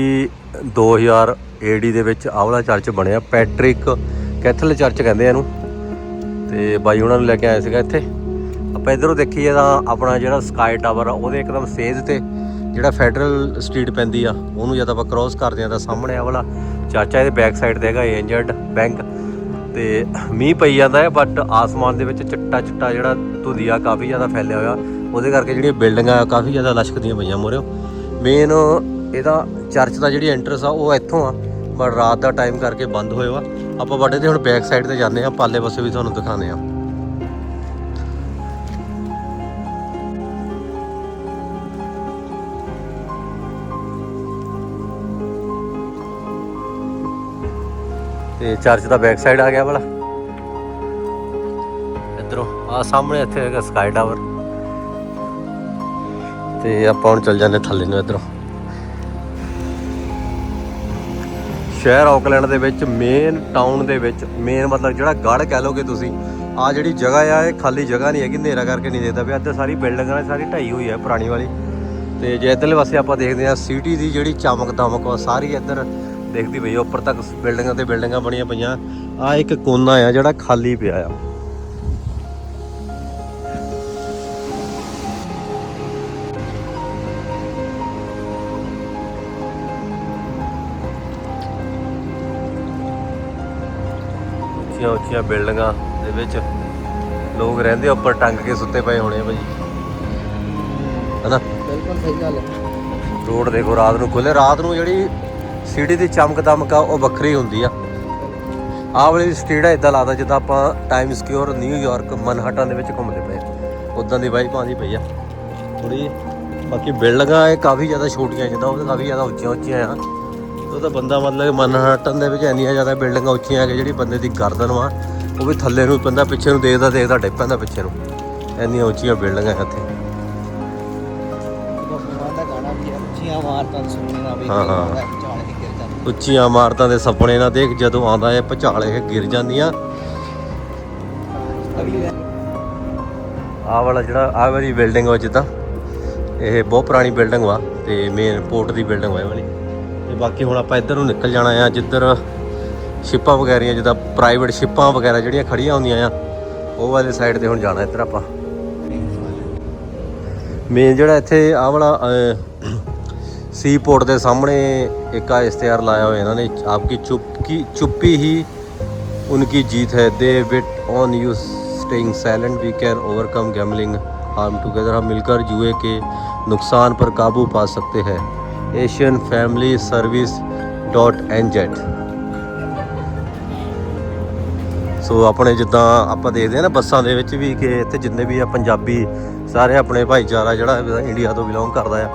ਇਹ 2000 ਏਡੀ ਦੇ ਵਿੱਚ ਆਵਲਾ ਚਰਚ ਬਣਿਆ, ਪੈਟ੍ਰਿਕ ਕੈਥਲ ਚਰਚ ਕਹਿੰਦੇ ਇਹਨੂੰ। ਤੇ ਬਾਈ ਉਹਨਾਂ ਨੂੰ ਲੈ ਕੇ ਆਇਆ ਸੀਗਾ ਇੱਥੇ। ਆਪਾਂ ਇਧਰੋਂ ਦੇਖੀਏ ਤਾਂ ਆਪਣਾ ਜਿਹੜਾ ਸਕਾਈ ਟਾਵਰ ਆ, ਉਹਦੇ ਇੱਕਦਮ ਸੇਜ ਤੇ ਜਿਹੜਾ ਫੈਡਰਲ ਸਟਰੀਟ ਪੈਂਦੀ ਆ, ਉਹਨੂੰ ਜਦ ਆਪਾਂ ਕ੍ਰੋਸ ਕਰਦੇ ਆ ਤਾਂ ਸਾਹਮਣੇ ਆ ਵਾਲਾ ਚਾਚਾ ਇਹਦੇ ਬੈਕ ਸਾਈਡ ਤੇ ਹੈਗਾ ਏਂਜਰਡ ਬੈਂਕ ਤੇ ਮੀਂਹ ਪਈ ਜਾਂਦਾ ਹੈ ਬਟ ਆਸਮਾਨ ਦੇ ਵਿੱਚ ਚਿੱਟਾ ਚਿੱਟਾ ਜਿਹੜਾ ਧੁੰਦਿਆ ਕਾਫੀ ਜ਼ਿਆਦਾ ਫੈਲਿਆ ਹੋਇਆ। ਉਹਦੇ ਕਰਕੇ ਜਿਹੜੀਆਂ ਬਿਲਡਿੰਗਾਂ ਆ, ਕਾਫੀ ਜ਼ਿਆਦਾ ਲਸ਼ਕਦੀਆਂ ਪਈਆਂ ਮੋਰਿਓ। ਮੇਨ ਇਹਦਾ ਚਰਚ ਦਾ ਜਿਹੜੀ ਐਂਟਰਸ ਆ, ਉਹ ਇੱਥੋਂ ਆ। ਪਰ ਰਾਤ ਦਾ ਟਾਈਮ ਕਰਕੇ ਬੰਦ ਹੋਇਆ ਵਾ। ਆਪਾਂ ਵੱਡੇ ਦੇ ਹੁਣ ਬੈਕ ਸਾਈਡ ਤੇ ਜਾਂਦੇ ਆ, ਪਾਲੇ ਪਾਸੇ ਵੀ ਤੁਹਾਨੂੰ ਦਿਖਾਉਂਦੇ ਆ। ਤੇ ਚਰਚ ਦਾ ਬੈਕ ਸਾਈਡ ਆ ਗਿਆ ਵਾਲਾ ਇਧਰੋਂ, ਆ ਸਾਹਮਣੇ ਇੱਥੇ ਹੈਗਾ ਸਕਾਈ ਟਾਵਰ ਤੇ ਆਪਾਂ ਹੁਣ ਚੱਲ ਜਾਂਦੇ ਥੱਲੇ ਨੂੰ ਇਧਰੋਂ। ਸ਼ਹਿਰ ਆਕਲੈਂਡ ਦੇ ਵਿੱਚ ਮੇਨ ਟਾਊਨ ਦੇ ਵਿੱਚ ਮੇਨ ਮਤਲਬ ਜਿਹੜਾ ਗੜ ਕਹਿ ਲੋਗੇ ਤੁਸੀਂ ਆ ਜਿਹੜੀ ਜਗ੍ਹਾ ਆ, ਇਹ ਖਾਲੀ ਜਗ੍ਹਾ ਨਹੀਂ ਹੈਗੀ, ਹਨੇਰਾ ਕਰਕੇ ਨਹੀਂ ਦੇਖਦਾ ਪਿਆ। ਇੱਧਰ ਸਾਰੀ ਬਿਲਡਿੰਗਾਂ ਨੇ ਸਾਰੀ ਢਾਈ ਹੋਈ ਹੈ ਪੁਰਾਣੀ ਵਾਲੀ। ਤੇ ਜੇ ਇੱਧਰਲੇ ਪਾਸੇ ਆਪਾਂ ਦੇਖਦੇ ਆ ਸਿਟੀ ਦੀ ਜਿਹੜੀ ਚਮਕ ਦਮਕ ਆ, ਸਾਰੀ ਇੱਧਰ ਦੇਖਦੀ ਪਈ ਉੱਪਰ ਤੱਕ ਬਿਲਡਿੰਗਾਂ ਤੇ ਬਿਲਡਿੰਗਾਂ ਬਣੀਆਂ ਪਈਆਂ। ਆ ਇੱਕ ਕੋਨਾ ਆ ਜਿਹੜਾ ਖਾਲੀ ਪਿਆ ਆ। ਉੱਚੀਆਂ ਉੱਚੀਆਂ ਬਿਲਡਿੰਗਾਂ ਦੇ ਵਿੱਚ ਲੋਕ ਰਹਿੰਦੇ ਉੱਪਰ ਟੰਗ ਕੇ ਸੁੱਤੇ ਪਏ ਹੋਣੇ ਆ ਭਾਜੀ ਹਨਾ? ਬਿਲਕੁਲ ਸਹੀ ਗੱਲ ਹੈ। ਰੋਡ ਦੇਖੋ ਰਾਤ ਨੂੰ ਖੁੱਲੇ ਰਾਤ ਨੂੰ ਜਿਹੜੀ ਸਿਟੀ ਦੀ ਚਮਕ ਦਮਕ ਆ ਉਹ ਵੱਖਰੀ ਹੁੰਦੀ ਆ। ਆਹ ਵਾਲੀ ਸਟਰੀਟ ਆ ਇਦਾਂ ਲੱਗਦਾ ਜਿੱਦਾਂ ਆਪਾਂ ਟਾਈਮ ਸਕਿਉਰ ਨਿਊਯਾਰਕ ਮਨਹਟਨ ਦੇ ਵਿੱਚ ਘੁੰਮਦੇ ਪਏ ਉਦਾਂ ਦੀ ਵਾਈਬ ਆਉਂਦੀ ਪਈ ਆ। ਥੋੜੀ ਬਾਕੀ ਬਿਲਡਿੰਗਾਂ ਇਹ ਕਾਫੀ ਜ਼ਿਆਦਾ ਛੋਟੀਆਂ ਜਿੱਦਾਂ ਉਹ ਕਾਫੀ ਜ਼ਿਆਦਾ ਉੱਚੀਆਂ ਉੱਚੀਆਂ ਆ। ਉਹ ਤਾਂ ਬੰਦਾ ਮਤਲਬ ਕਿ ਮਨਹਟਨ ਦੇ ਵਿੱਚ ਇੰਨੀਆਂ ਜ਼ਿਆਦਾ ਬਿਲਡਿੰਗਾਂ ਉੱਚੀਆਂ ਕਿ ਜਿਹੜੀ ਬੰਦੇ ਦੀ ਗਰਦਨ ਵਾ ਉਹ ਵੀ ਥੱਲੇ ਨੂੰ ਪੈਂਦਾ ਪਿੱਛੇ ਨੂੰ ਦੇਖਦਾ ਦੇਖਦਾ ਡਿੱਗ ਪੈਂਦਾ ਪਿੱਛੇ ਨੂੰ। ਇੰਨੀਆਂ ਉੱਚੀਆਂ ਬਿਲਡਿੰਗਾਂ ਇੱਥੇ। ਉੱਚੀਆਂ ਹਾਂ, ਹਾਂ। ਉੱਚੀਆਂ ਇਮਾਰਤਾਂ ਦੇ ਸੁਪਨੇ ਨਾ ਦੇਖ ਜਦੋਂ ਆਉਂਦਾ ਇਹ ਭੁਚਾਲ ਇਹ ਗਿਰ ਜਾਂਦੀਆਂ। ਅਗਲੀ ਆਹ ਵਾਲਾ ਜਿਹੜਾ ਆਹ ਵਾਲੀ ਬਿਲਡਿੰਗ ਵਾ ਜਿੱਦਾਂ ਇਹ ਬਹੁਤ ਪੁਰਾਣੀ ਬਿਲਡਿੰਗ ਵਾ ਤੇ ਮੇਨ ਪੋਰਟ ਦੀ ਬਿਲਡਿੰਗ ਵਾ ਇਹ ਵਾਲੀ। ਤੇ ਬਾਕੀ ਹੁਣ ਆਪਾਂ ਇੱਧਰ ਨੂੰ ਨਿਕਲ ਜਾਣਾ ਆ ਜਿੱਧਰ ਸ਼ਿਪਾਂ ਵਗੈਰੀਆਂ ਜਿੱਦਾਂ ਪ੍ਰਾਈਵੇਟ ਸ਼ਿਪਾਂ ਵਗੈਰਾ ਜਿਹੜੀਆਂ ਖੜੀਆਂ ਹੁੰਦੀਆਂ ਆ ਉਹ ਵਾਲੇ ਸਾਈਡ ਤੇ ਹੁਣ ਜਾਣਾ ਇੱਧਰ ਆਪਾਂ ਮੇਨ ਜਿਹੜਾ ਇੱਥੇ ਆਹ ਵਾਲਾ ਸੀ ਪੋਰਟ ਦੇ ਸਾਹਮਣੇ ਇੱਕ ਆ ਇਸ਼ਤਿਹਾਰ ਲਾਇਆ ਹੋਇਆ ਇਹਨਾਂ ਨੇ ਆਪਕੀ ਚੁੱਪਕੀ ਚੁੱਪੀ ਹੀ उनकी जीत है they bet on you staying silent we can overcome gambling harm together हम मिलकर जुए के नुकसान पर काबू पा सकते हैं Asian family service .nz so ਆਪਣੇ ਜਿੱਦਾਂ ਆਪਾਂ ਦੇਖਦੇ ਆ ਨਾ ਬੱਸਾਂ ਦੇ ਵਿੱਚ ਵੀ ਕਿ ਇੱਥੇ ਜਿੰਨੇ ਵੀ ਆ ਪੰਜਾਬੀ, ਸਾਰੇ ਆਪਣੇ ਭਾਈਚਾਰਾ ਜਿਹੜਾ ਇੰਡੀਆ ਤੋਂ ਬਿਲੋਂਗ ਕਰਦਾ ਆ।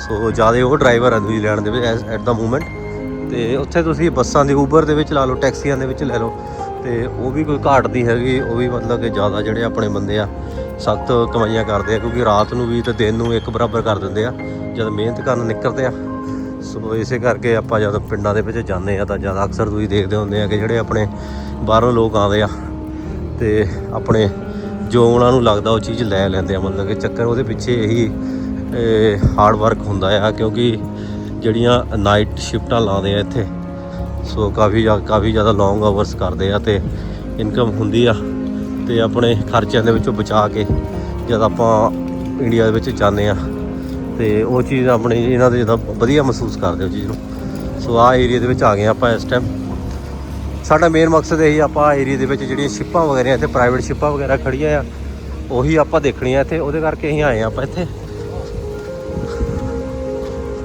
ਸੋ ਜ਼ਿਆਦਾ ਉਹ ਡਰਾਈਵਰ ਆ ਨਿਊਜ਼ੀਲੈਂਡ ਦੇ ਵਿੱਚ ਐਟ ਦਾ ਮੂਮੈਂਟ ਤੇ ਉੱਥੇ ਤੁਸੀਂ ਬੱਸਾਂ ਦੇ ਉਬਰ ਦੇ ਵਿੱਚ ਲਾ ਲਓ ਟੈਕਸੀਆਂ ਦੇ ਵਿੱਚ ਲੈ ਲਓ। ਤੇ ਉਹ ਵੀ ਕੋਈ ਘਾਟ ਦੀ ਹੈਗੀ, ਉਹ ਵੀ ਮਤਲਬ ਕਿ ਜ਼ਿਆਦਾ ਜਿਹੜੇ ਆਪਣੇ ਬੰਦੇ ਆ, ਸਖਤ ਕਮਾਈਆਂ ਕਰਦੇ ਆ, ਕਿਉਂਕਿ ਰਾਤ ਨੂੰ ਵੀ ਤੇ ਦਿਨ ਨੂੰ ਇੱਕ ਬਰਾਬਰ ਕਰ ਦਿੰਦੇ ਆ। ਜਦ ਮਿਹਨਤ ਕਰਨ ਨਿਕਲਦੇ ਆ। ਸੋ ਇਸੇ ਕਰਕੇ ਆਪਾਂ ਜਦ ਪਿੰਡਾਂ ਦੇ ਵਿੱਚ ਜਾਂਦੇ ਆ ਤਾਂ ਜ਼ਿਆਦਾ ਅਕਸਰ ਤੁਸੀਂ ਦੇਖਦੇ ਹੁੰਦੇ ਆ ਕਿ ਜਿਹੜੇ ਆਪਣੇ ਬਾਹਰੋਂ ਲੋਕ ਆਉਂਦੇ ਆ ਤੇ ਆਪਣੇ ਜੋ ਉਹਨਾਂ ਨੂੰ ਲੱਗਦਾ ਉਹ ਚੀਜ਼ ਲੈ ਲੈਂਦੇ ਆ। ਮਤਲਬ ਕਿ ਚੱਕਰ ਉਹਦੇ ਪਿੱਛੇ ਇਹੀ ਹਾਰਡ ਵਰਕ ਹੁੰਦਾ ਆ ਕਿਉਂਕਿ ਜਿਹੜੀਆਂ ਨਾਈਟ ਸ਼ਿਫਟਾਂ ਲਾਉਂਦੇ ਆ ਇੱਥੇ, ਸੋ ਕਾਫੀ ਜ਼ਿਆ- ਕਾਫੀ ਜ਼ਿਆਦਾ ਲੌਂਗ ਆਵਰਸ ਕਰਦੇ ਆ ਤੇ ਇਨਕਮ ਹੁੰਦੀ ਆ ਤੇ ਆਪਣੇ ਖਰਚਿਆਂ ਦੇ ਵਿੱਚੋਂ ਬਚਾ ਕੇ ਜਦ ਆਪਾਂ ਇੰਡੀਆ ਦੇ ਵਿੱਚ ਜਾਂਦੇ ਆ ਤੇ ਉਹ ਚੀਜ਼ ਆਪਣੀ ਇਹਨਾਂ ਦੇ ਜਿੱਦਾਂ ਵਧੀਆ ਮਹਿਸੂਸ ਕਰਦੇ ਉਹ ਚੀਜ਼ ਨੂੰ। ਸੋ ਆਹ ਏਰੀਆ ਦੇ ਵਿੱਚ ਆ ਗਏ ਆਪਾਂ ਇਸ ਟਾਈਮ ਸਾਡਾ ਮੇਨ ਮਕਸਦ ਇਹੀ ਆਪਾਂ ਏਰੀਆ ਦੇ ਵਿੱਚ ਜਿਹੜੀਆਂ ਸ਼ਿਪਾਂ ਵਗੈਰਾ ਇੱਥੇ ਪ੍ਰਾਈਵੇਟ ਸ਼ਿਪਾਂ ਵਗੈਰਾ ਖੜੀਆਂ ਆ, ਉਹੀ ਆਪਾਂ ਦੇਖਣੀਆਂ ਇੱਥੇ। ਉਹਦੇ ਕਰਕੇ ਅਸੀਂ ਆਏ ਆ ਆਪਾਂ ਇੱਥੇ।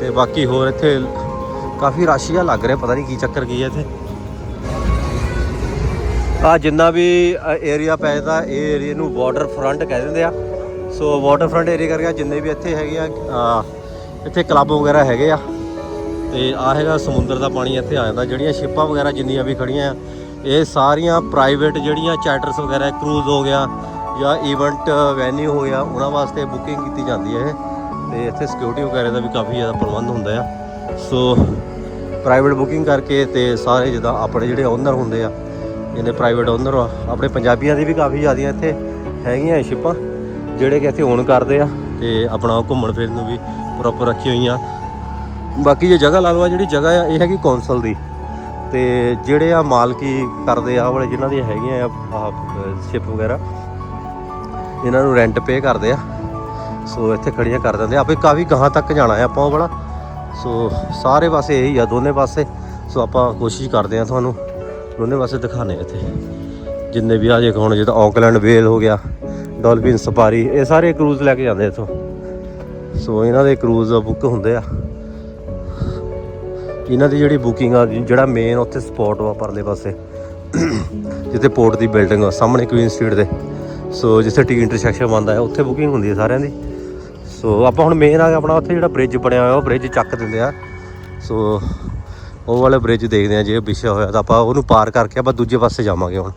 ਤੇ ਬਾਕੀ ਹੋਰ ਇੱਥੇ ਕਾਫੀ ਰਸ਼ ਜਿਹਾ ਲੱਗ ਰਿਹਾ, ਪਤਾ ਨਹੀਂ ਕੀ ਚੱਕਰ ਕੀ ਹੈ ਇੱਥੇ। ਆ ਜਿੰਨਾ ਵੀ ਏਰੀਆ ਪੈ ਜਾਂਦਾ, ਇਹ ਏਰੀਆ ਨੂੰ ਵਾਟਰ ਫਰੰਟ ਕਹਿ ਦਿੰਦੇ ਆ। ਸੋ ਵਾਟਰ ਫਰੰਟ ਏਰੀਆ ਕਰਕੇ ਜਿੰਨੇ ਵੀ ਇੱਥੇ ਹੈਗੇ ਆ ਇੱਥੇ ਕਲੱਬ ਵਗੈਰਾ ਹੈਗੇ ਆ, ਤੇ ਆ ਹੈਗਾ ਸਮੁੰਦਰ ਦਾ ਪਾਣੀ ਇੱਥੇ ਆ ਜਾਂਦਾ। ਜਿਹੜੀਆਂ ਸ਼ਿਪਾਂ ਵਗੈਰਾ ਜਿੰਨੀਆਂ ਵੀ ਖੜੀਆਂ ਆ, ਇਹ ਸਾਰੀਆਂ ਪ੍ਰਾਈਵੇਟ ਜਿਹੜੀਆਂ ਚਾਰਟਰਸ ਵਗੈਰਾ ਕਰੂਜ਼ ਹੋ ਗਿਆ ਜਾਂ ਇਵੈਂਟ ਵੈਨਿਊ ਹੋ ਗਿਆ, ਉਹਨਾਂ ਵਾਸਤੇ ਬੁਕਿੰਗ ਕੀਤੀ ਜਾਂਦੀ ਹੈ ਇਹ। ਤੇ ਇੱਥੇ ਸਿਕਿਉਰਿਟੀ ਵਗੈਰਾ ਦਾ ਵੀ ਕਾਫੀ ਜ਼ਿਆਦਾ ਪ੍ਰਬੰਧ ਹੁੰਦਾ ਆ। ਸੋ ਪ੍ਰਾਈਵੇਟ ਬੁਕਿੰਗ ਕਰਕੇ ਤੇ ਸਾਰੇ ਜਿੱਦਾਂ ਆਪਣੇ ਜਿਹੜੇ ਓਨਰ ਹੁੰਦੇ ਆ ਜਿਹਨੇ ਪ੍ਰਾਈਵੇਟ ਓਨਰ ਆ, ਆਪਣੇ ਪੰਜਾਬੀਆਂ ਦੀ ਵੀ ਕਾਫੀ ਜ਼ਿਆਦੀਆਂ ਇੱਥੇ ਹੈਗੀਆਂ ਸ਼ਿਪਾਂ। ਜਿਹੜੇ ਕਿ ਇੱਥੇ ਓਨ ਕਰਦੇ ਆ, ਤੇ ਆਪਣਾ ਘੁੰਮਣ ਫਿਰਨ ਨੂੰ ਵੀ ਪ੍ਰੋਪਰ ਰੱਖੀ ਹੋਈਆਂ। ਬਾਕੀ ਜੇ ਜਗ੍ਹਾ ਲਾ ਲਵਾ ਜਿਹੜੀ ਜਗ੍ਹਾ ਆ, ਇਹ ਹੈਗੀ ਕੌਂਸਲ ਦੀ। ਤੇ ਜਿਹੜੇ ਆ ਮਾਲਕੀ ਕਰਦੇ ਆ, ਵਾਲੇ ਜਿਨ੍ਹਾਂ ਦੀਆਂ ਹੈਗੀਆਂ ਆ ਸ਼ਿਪ ਵਗੈਰਾ, ਇਹਨਾਂ ਨੂੰ ਰੈਂਟ ਪੇ ਕਰਦੇ ਆ। ਸੋ ਇੱਥੇ ਖੜੀਆਂ ਕਰ ਦਿੰਦੇ ਆ। ਆਪੇ ਕਾਫੀ ਗਾਹਾਂ ਤੱਕ ਜਾਣਾ ਹੈ ਆਪਾਂ ਉਹ ਵਾਲਾ। ਸੋ ਸਾਰੇ ਪਾਸੇ ਇਹੀ ਆ, ਦੋਨੇ ਪਾਸੇ। ਸੋ ਆਪਾਂ ਕੋਸ਼ਿਸ਼ ਕਰਦੇ ਆ ਤੁਹਾਨੂੰ ਦੋਨੇ ਪਾਸੇ ਦਿਖਾਣੇ ਇੱਥੇ। ਜਿੰਨੇ ਵੀ ਆ, ਜੇ ਹੁਣ ਜਿੱਦਾਂ ਆਕਲੈਂਡ ਵੇਲ ਹੋ ਗਿਆ ਡਾਲਫਿਨ ਸਫਾਰੀ ਇਹ ਸਾਰੇ ਕਰੂਜ਼ ਲੈ ਕੇ ਜਾਂਦੇ ਇੱਥੋਂ। ਸੋ ਇਹਨਾਂ ਦੇ ਕਰੂਜ਼ ਬੁੱਕ ਹੁੰਦੇ ਆ। ਇਹਨਾਂ ਦੀ ਜਿਹੜੀ ਬੁਕਿੰਗ ਆ, ਜਿਹੜਾ ਮੇਨ ਉੱਥੇ ਸਪੌਟ ਵਾ ਪਰਲੇ ਪਾਸੇ, ਜਿੱਥੇ ਪੋਰਟ ਦੀ ਬਿਲਡਿੰਗ ਆ, ਸਾਹਮਣੇ ਕੁਈਨ ਸਟਰੀਟ ਦੇ। ਸੋ ਜਿੱਥੇ ਟੀ ਇੰਟਰਸੈਕਸ਼ਨ ਬਣਦਾ ਹੈ ਉੱਥੇ ਬੁਕਿੰਗ ਹੁੰਦੀ ਹੈ ਸਾਰਿਆਂ ਦੀ। ਸੋ ਆਪਾਂ ਹੁਣ ਮੇਨ ਆ ਗਿਆ ਆਪਣਾ ਉੱਥੇ ਜਿਹੜਾ ਬ੍ਰਿਜ ਬਣਿਆ ਹੋਇਆ, ਉਹ ਬ੍ਰਿਜ ਚੱਕ ਦਿੰਦੇ ਆ। ਸੋ ਉਹ ਵਾਲਾ ਬ੍ਰਿਜ ਦੇਖਦੇ ਆ, ਜੇ ਵਿਛਿਆ ਹੋਇਆ ਤਾਂ ਆਪਾਂ ਉਹਨੂੰ ਪਾਰ ਕਰਕੇ ਆਪਾਂ ਦੂਜੇ ਪਾਸੇ ਜਾਵਾਂਗੇ ਹੁਣ।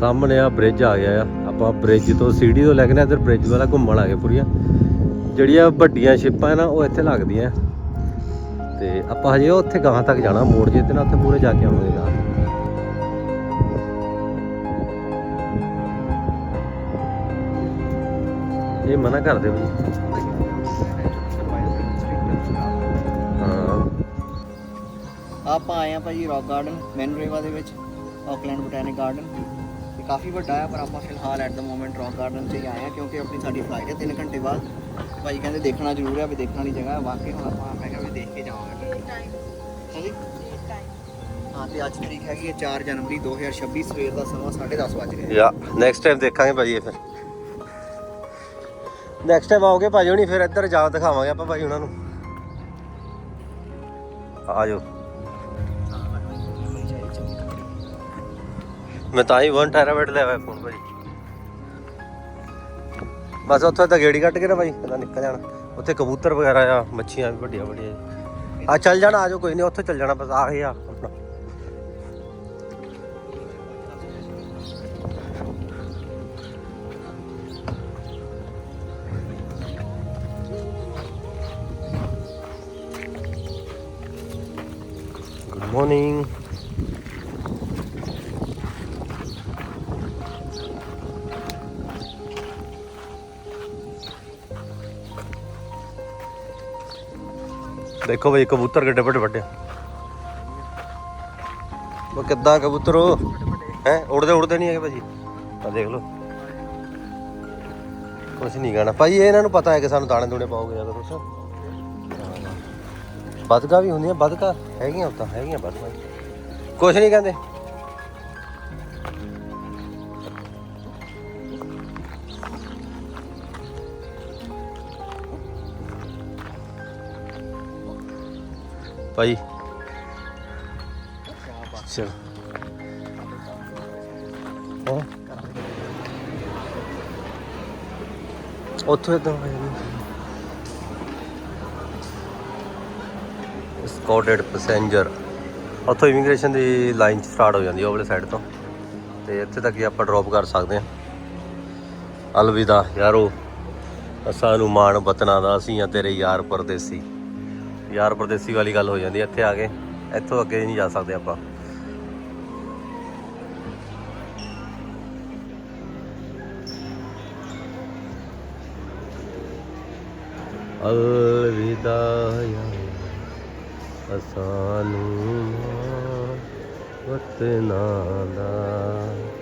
ਸਾਹਮਣੇ ਆ ਬ੍ਰਿਜ ਆ ਗਿਆ ਆ। ਆਪਾਂ ਬ੍ਰਿਜ ਤੋਂ ਸੀੜੀ ਤੋਂ ਲੈ ਕੇ ਨਾ ਇੱਧਰ ਬ੍ਰਿਜ ਵਾਲਾ ਘੁੰਮਣ ਆ ਗਏ ਪੂਰੀਆਂ। ਜਿਹੜੀਆਂ ਵੱਡੀਆਂ ਸ਼ਿਪਾਂ ਨਾ, ਉਹ ਇੱਥੇ ਲੱਗਦੀਆਂ। ਤੇ ਆਪਾਂ ਹਜੇ ਉੱਥੇ ਗਾਹਾਂ ਤੱਕ ਜਾਣਾ, ਮੋੜ ਜੇ ਤੇ ਨਾ ਉੱਥੇ ਪੂਰੇ ਜਾ ਕੇ ਆਵਾਂਗੇ ਗਾਹਾਂ। ਇਹ ਮਨਾ ਕਰਦੇ ਬਈ। ਹਾਂ। ਆਪਾਂ ਆਏ ਆ ਭਾਜੀ ਰੌਕ ਗਾਰਡਨ ਮੈਨਰੇਵਾ ਦੇ ਵਿੱਚ ਆਕਲੈਂਡ ਬੋਟੈਨਿਕ ਗਾਰਡਨ ਕਾਫੀ ਵੱਡਾ ਹੈ ਪਰ ਆਪਾਂ ਫਿਲਹਾਲ at the moment rock garden 'ਚ ਹੀ ਆਏ ਆ ਕਿਉਂਕਿ ਆਪਣੀ ਸਾਡੀ ਫਲਾਈਟ ਹੈ 3 ਘੰਟੇ ਬਾਅਦ। ਭਾਜੀ ਕਹਿੰਦੇ ਦੇਖਣਾ ਜ਼ਰੂਰ ਹੈ ਵੀ ਦੇਖਣ ਵਾਲੀ ਜਗ੍ਹਾ ਹੈ ਵਾਕਈ ਹੁਣ ਆਪਾਂ ਮੈਂ ਕਿਹਾ ਵੀ ਦੇਖ ਕੇ ਜਾਵਾਂਗੇ। ਹਾਂਜੀ? ਹਾਂ ਤੇ ਅੱਜ ਤਰੀਕ ਹੈਗੀ ਹੈ 4 ਜਨਵਰੀ 2026 ਸਵੇਰ ਦਾ ਸਮਾਂ 10:30 ਵਜ ਯਾ ਨੈਕਸਟ ਟਾਈਮ ਦੇਖਾਂਗੇ ਭਾਜੀ ਇਹ ਫਿਰ। ਨੈਕਸਟ ਟਾਈਮ ਆਓਗੇ ਭਾਜੀ ਹੁਣੀ ਫਿਰ ਇੱਧਰ ਜਾ ਦਿਖਾਵਾਂਗੇ ਆਪਾਂ ਭਾਜੀ ਉਹਨਾਂ ਨੂੰ। ਆ ਮੈਂ ਤਾਂ ਹੀ 1 ਟੈਰਾਬਾਈਟ ਲਿਆ ਹੋਇਆ ਫੋਨ ਭਾਜੀ। ਬਸ ਉੱਥੇ ਤਾਂ ਗੇੜੀ ਕੱਟ ਕੇ ਨਾ ਭਾਜੀ ਪਹਿਲਾਂ ਨਿਕਲ ਜਾਣਾ। ਉੱਥੇ ਕਬੂਤਰ ਵਗੈਰਾ ਆ, ਮੱਛੀਆਂ ਵੀ ਵੱਡੀਆਂ ਵੱਡੀਆਂ। ਆ ਚੱਲ ਜਾਣਾ ਆਜੋ ਕੋਈ ਨਹੀਂ ਉੱਥੇ ਚੱਲ ਜਾਣਾ, ਬਸ ਆ ਆ ਆਪਣਾ। ਗੁੱਡ ਮਾਰਨਿੰਗ ਦੇਖੋ ਬਈ, ਕਬੂਤਰ ਕਿੱਡੇ ਵੱਡੇ ਵੱਡੇ ਉਹ ਕਿੱਦਾਂ ਕਬੂਤਰ? ਹੈ, ਉੜਦੇ ਉੜਦੇ ਨਹੀਂ ਹੈਗੇ ਭਾਜੀ। ਆ ਦੇਖ ਲਓ। ਕੁਛ ਨਹੀਂ ਕਹਿਣਾ। ਭਾਈ ਇਹਨਾਂ ਨੂੰ ਪਤਾ ਹੈ ਕਿ ਸਾਨੂੰ ਦਾਣੇ ਦੂਣੇ ਪਾਓਗੇ ਜਾਂ ਕੁਛ। ਬਦਕਾ ਵੀ ਹੁੰਦੀਆਂ ਬਦਕਾ ਹੈਗੀਆਂ ਉਹ ਤਾਂ, ਹੈਗੀਆਂ ਬਦਕਾ ਕੁਛ ਨਹੀਂ ਕਹਿੰਦੇ। ਭਾਈ। ਚਲ ਉੱਥੋਂ ਇਦਾਂ ਸਕਾਟਡ ਪੈਸੇਂਜਰ ਉੱਥੋਂ ਇਮੀਗ੍ਰੇਸ਼ਨ ਦੀ ਲਾਈਨ ਸਟਾਰਟ ਹੋ ਜਾਂਦੀ ਹੈ ਵਾਲੇ ਸਾਈਡ ਤੋਂ। ਤੇ ਇੱਥੇ ਤੱਕ ਹੀ ਆਪਾਂ ਡ੍ਰੌਪ ਕਰ ਸਕਦੇ ਹਾਂ। ਅਲਵਿਦਾ ਯਾਰੋ। ਸਾਨੂੰ ਮਾਣ ਵਤਨਾਂ ਦਾ, ਅਸੀਂ ਆ ਤੇਰੇ ਯਾਰ ਪਰਦੇਸੀ। ਯਾਰ ਪਰਦੇਸੀ ਵਾਲੀ ਗੱਲ ਹੋ ਜਾਂਦੀ ਇੱਥੇ ਆ ਕੇ, ਇੱਥੋਂ ਅੱਗੇ ਨਹੀਂ ਜਾ ਸਕਦੇ ਆਪਾਂ। ਅਲਵਿਦਾ ਯਾਰ ਅਸਾਨੂੰ ਵਤਨਾ ਦਾ।